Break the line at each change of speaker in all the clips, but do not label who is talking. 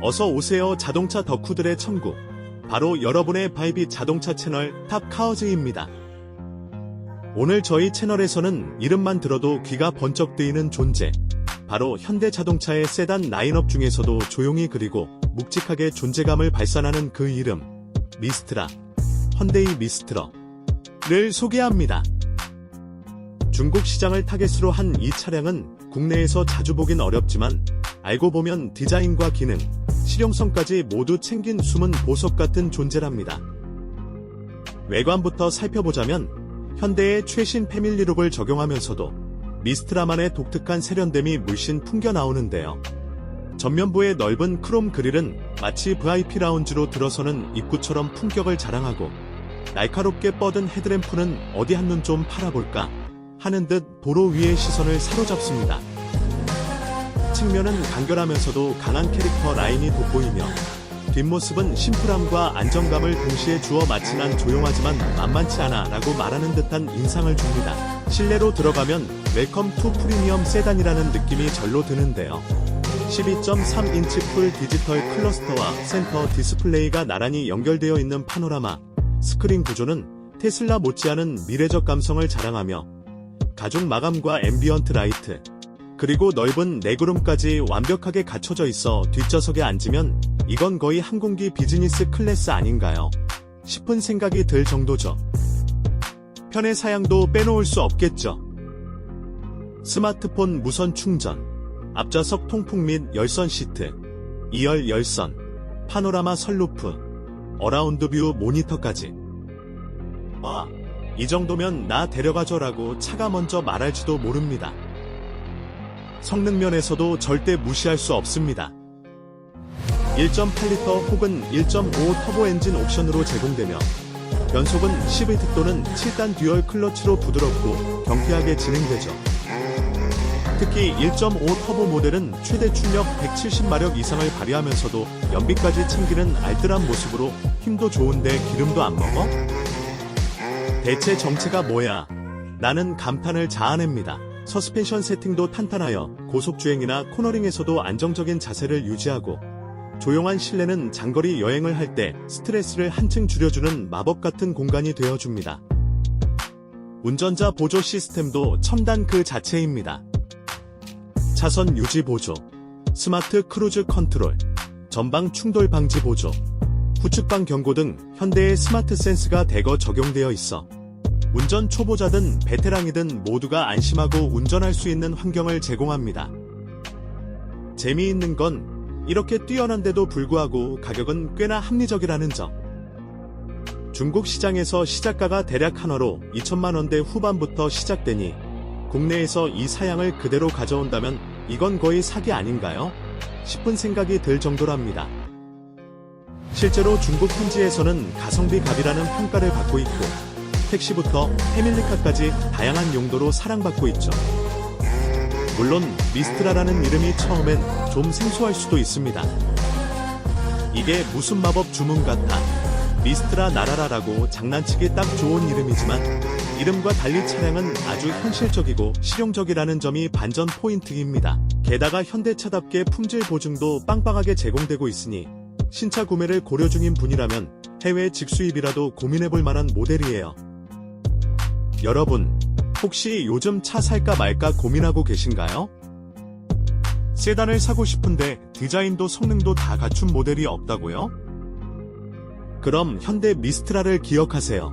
어서 오세요 자동차 덕후들의 천국. 바로 여러분의 바이비 자동차 채널 탑카어즈입니다. 오늘 저희 채널에서는 이름만 들어도 귀가 번쩍 뜨이는 존재. 바로 현대 자동차의 세단 라인업 중에서도 조용히 그리고 묵직하게 존재감을 발산하는 그 이름. 미스트라. 헌데이 미스트러를 소개합니다. 중국 시장을 타겟으로 한 이 차량은 국내에서 자주 보긴 어렵지만 알고 보면 디자인과 기능, 실용성까지 모두 챙긴 숨은 보석 같은 존재랍니다. 외관부터 살펴보자면 현대의 최신 패밀리룩을 적용하면서도 미스트라만의 독특한 세련됨이 물씬 풍겨 나오는데요. 전면부의 넓은 크롬 그릴은 마치 VIP 라운지로 들어서는 입구처럼 품격을 자랑하고 날카롭게 뻗은 헤드램프는 어디 한눈 좀 팔아볼까 하는 듯 도로 위의 시선을 사로잡습니다. 측면은 간결하면서도 강한 캐릭터 라인이 돋보이며 뒷모습은 심플함과 안정감을 동시에 주어 마친한 조용하지만 만만치 않아 라고 말하는 듯한 인상을 줍니다. 실내로 들어가면 웰컴 투 프리미엄 세단이라는 느낌이 절로 드는데요. 12.3인치 풀 디지털 클러스터와 센터 디스플레이가 나란히 연결되어 있는 파노라마 스크린 구조는 테슬라 못지않은 미래적 감성을 자랑하며 가죽 마감과 앰비언트 라이트 그리고 넓은 레그룸까지 완벽하게 갖춰져 있어 뒷좌석에 앉으면 이건 거의 항공기 비즈니스 클래스 아닌가요? 싶은 생각이 들 정도죠. 편의 사양도 빼놓을 수 없겠죠. 스마트폰 무선 충전, 앞좌석 통풍 및 열선 시트, 2열 열선, 파노라마 선루프, 어라운드 뷰 모니터까지. 와, 이 정도면 나 데려가줘라고 차가 먼저 말할지도 모릅니다. 성능 면에서도 절대 무시할 수 없습니다. 1.8리터 혹은 1.5 터보 엔진 옵션으로 제공되며 변속은 11트 또는 7단 듀얼 클러치로 부드럽고 경쾌하게 진행되죠. 특히 1.5 터보 모델은 최대 출력 170마력 이상을 발휘하면서도 연비까지 챙기는 알뜰한 모습으로 힘도 좋은데 기름도 안 먹어? 대체 정체가 뭐야? 나는 감탄을 자아냅니다. 서스펜션 세팅도 탄탄하여 고속주행이나 코너링에서도 안정적인 자세를 유지하고 조용한 실내는 장거리 여행을 할 때 스트레스를 한층 줄여주는 마법 같은 공간이 되어줍니다. 운전자 보조 시스템도 첨단 그 자체입니다. 차선 유지 보조, 스마트 크루즈 컨트롤, 전방 충돌 방지 보조, 후측방 경고 등 현대의 스마트 센스가 대거 적용되어 있어 운전 초보자든 베테랑이든 모두가 안심하고 운전할 수 있는 환경을 제공합니다. 재미있는 건 이렇게 뛰어난데도 불구하고 가격은 꽤나 합리적이라는 점. 중국 시장에서 시작가가 대략 한화로 2천만 원대 후반부터 시작되니 국내에서 이 사양을 그대로 가져온다면 이건 거의 사기 아닌가요? 싶은 생각이 들 정도랍니다. 실제로 중국 현지에서는 가성비 갑이라는 평가를 받고 있고 택시부터 패밀리카까지 다양한 용도로 사랑받고 있죠. 물론 미스트라라는 이름이 처음엔 좀 생소할 수도 있습니다. 이게 무슨 마법 주문 같아 미스트라 나라라라고 장난치기 딱 좋은 이름이지만 이름과 달리 차량은 아주 현실적이고 실용적이라는 점이 반전 포인트입니다. 게다가 현대차답게 품질 보증도 빵빵하게 제공되고 있으니 신차 구매를 고려 중인 분이라면 해외 직수입이라도 고민해볼 만한 모델이에요. 여러분, 혹시 요즘 차 살까 말까 고민하고 계신가요? 세단을 사고 싶은데 디자인도 성능도 다 갖춘 모델이 없다고요? 그럼 현대 미스트라를 기억하세요.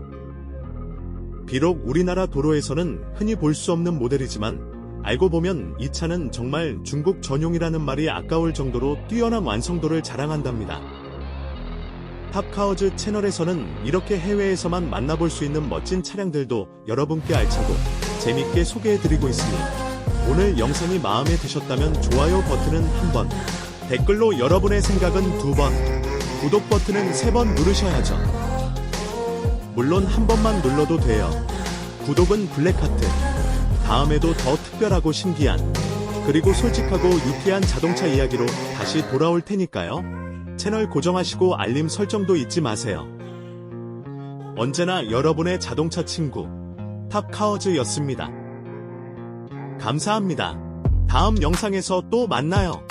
비록 우리나라 도로에서는 흔히 볼 수 없는 모델이지만 알고 보면 이 차는 정말 중국 전용이라는 말이 아까울 정도로 뛰어난 완성도를 자랑한답니다. 탑카어즈 채널에서는 이렇게 해외에서만 만나볼 수 있는 멋진 차량들도 여러분께 알차고 재밌게 소개해드리고 있으니 오늘 영상이 마음에 드셨다면 좋아요 버튼은 한 번, 댓글로 여러분의 생각은 두 번, 구독 버튼은 세 번 누르셔야죠. 물론 한 번만 눌러도 돼요. 구독은 블랙하트. 다음에도 더 특별하고 신기한, 그리고 솔직하고 유쾌한 자동차 이야기로 다시 돌아올 테니까요. 채널 고정하시고 알림 설정도 잊지 마세요. 언제나 여러분의 자동차 친구, 탑카어즈였습니다. 감사합니다. 다음 영상에서 또 만나요.